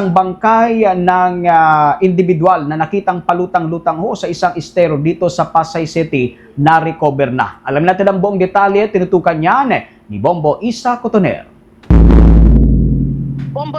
Ang bangkay ng ah, individual na nakitang palutang-lutang ho sa isang estero dito sa Pasay City na-recover na. Alam natin ang buong detalye, tinutukan niyan eh, ni Bombo Isa Cotoner.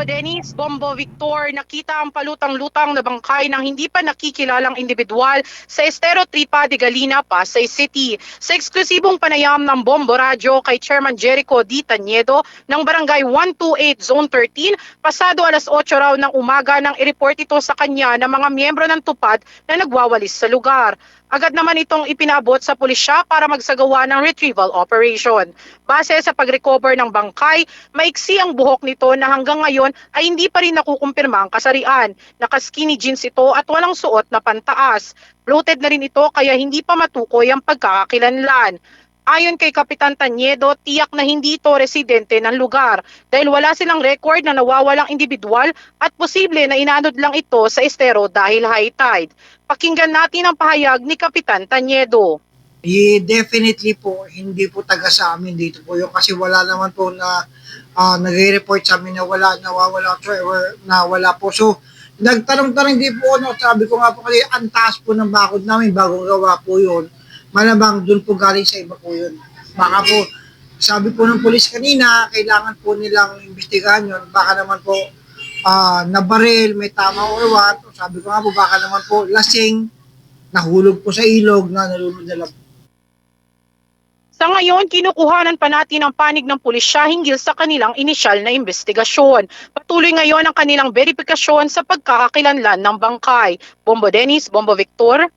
Dennis, Bombo Victor, nakita ang palutang-lutang na bangkay ng hindi pa nakikilalang individual sa Estero Tripa de Galina, Pasay City. Sa eksklusibong panayam ng Bombo Radio kay Chairman Jericho D. Taniedo ng Barangay 128 Zone 13, pasado alas 8 raw ng umaga nang i-report ito sa kanya ng mga miyembro ng tupad na nagwawalis sa lugar. Agad naman itong ipinabot sa pulisya para magsagawa ng retrieval operation. Base sa pag-recover ng bangkay, maiksi ang buhok nito na hanggang ngayon ay hindi pa rin nakukumpirma ang kasarian. Naka-skinny jeans ito at walang suot na pantaas. Bloated na rin ito kaya hindi pa matukoy ang pagkakakilanlan. Ayon kay Kapitan Tanyedo, tiyak na hindi ito residente ng lugar dahil wala silang record na nawawalang individual at posible na inanod lang ito sa estero dahil high tide. Pakinggan natin ang pahayag ni Kapitan Tanyedo. Eh, definitely po, hindi po taga sa amin dito po yun kasi wala naman po na uh, nagre-report sa amin na wala, nawawala or na wala po. So, nagtanong-tanong din po ano, sabi ko nga po kasi ang taas po ng bakod namin bagong gawa po yun. Malamang doon po galing sa iba po yun. Baka po, sabi po ng polis kanina, kailangan po nilang imbestigahan yun. Baka naman po, ah nabaril, may tama or what. Sabi ko nga po, baka naman po lasing, nahulog po sa ilog na nalulod na lang Sa ngayon, kinukuhanan pa natin ang panig ng pulisya hinggil sa kanilang inisyal na investigasyon. Patuloy ngayon ang kanilang verifikasyon sa pagkakakilanlan ng bangkay. Bombo Dennis, Bombo Victor.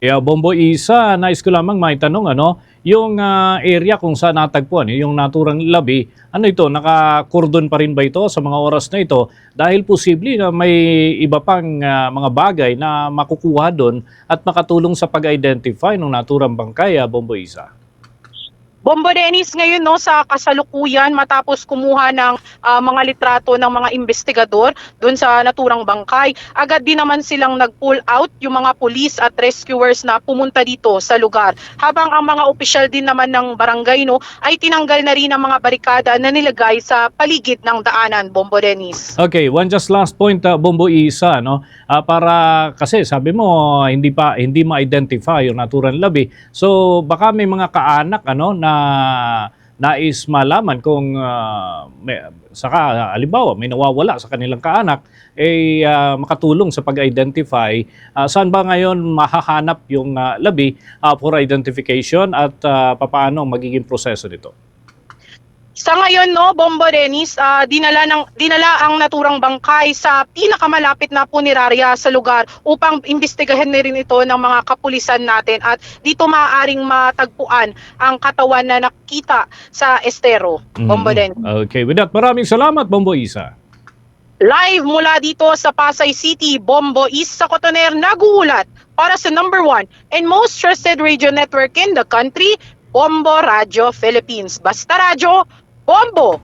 Yeah, Bombo Isa, nais ko lamang may tanong ano, yung ah, area kung saan natagpuan, eh, yung naturang labi, ano ito, naka-cordon pa rin ba ito sa mga oras na ito? Dahil posible na may iba pang ah, mga bagay na makukuha doon at makatulong sa pag-identify ng naturang bangkay, ah, Bombo Isa. Bombo Dennis ngayon no sa kasalukuyan matapos kumuha ng ah, mga litrato ng mga investigador doon sa naturang bangkay. Agad din naman silang nag-pull out yung mga police at rescuers na pumunta dito sa lugar. Habang ang mga opisyal din naman ng barangay no ay tinanggal na rin ang mga barikada na nilagay sa paligid ng daanan Bombo Dennis. Okay, one just last point, ah, Bombo Isa, no? Ah, para kasi sabi mo hindi pa hindi ma-identify yung naturang labi. So baka may mga kaanak ano na nais malaman kung ah, may, saka halimbawa may nawawala sa kanilang kaanak eh ah, makatulong sa pag-identify Ah, saan ba ngayon mahahanap yung ah, labi ah, for identification at ah, papaano magiging proseso nito. Sa ngayon no, Bombo Dennis, ah, dinala ng dinala ang naturang bangkay sa pinakamalapit na punerarya sa lugar upang imbestigahan na rin ito ng mga kapulisan natin at dito maaaring matagpuan ang katawan na nakita sa estero. Bombo Mhm. Dennis. Okay, with that, maraming salamat Bombo Isa. Live mula dito sa Pasay City, Bombo East sa Cotoner, naguulat para sa number one and most trusted radio network in the country, Bombo Radio Philippines. Basta Radio, Bombo!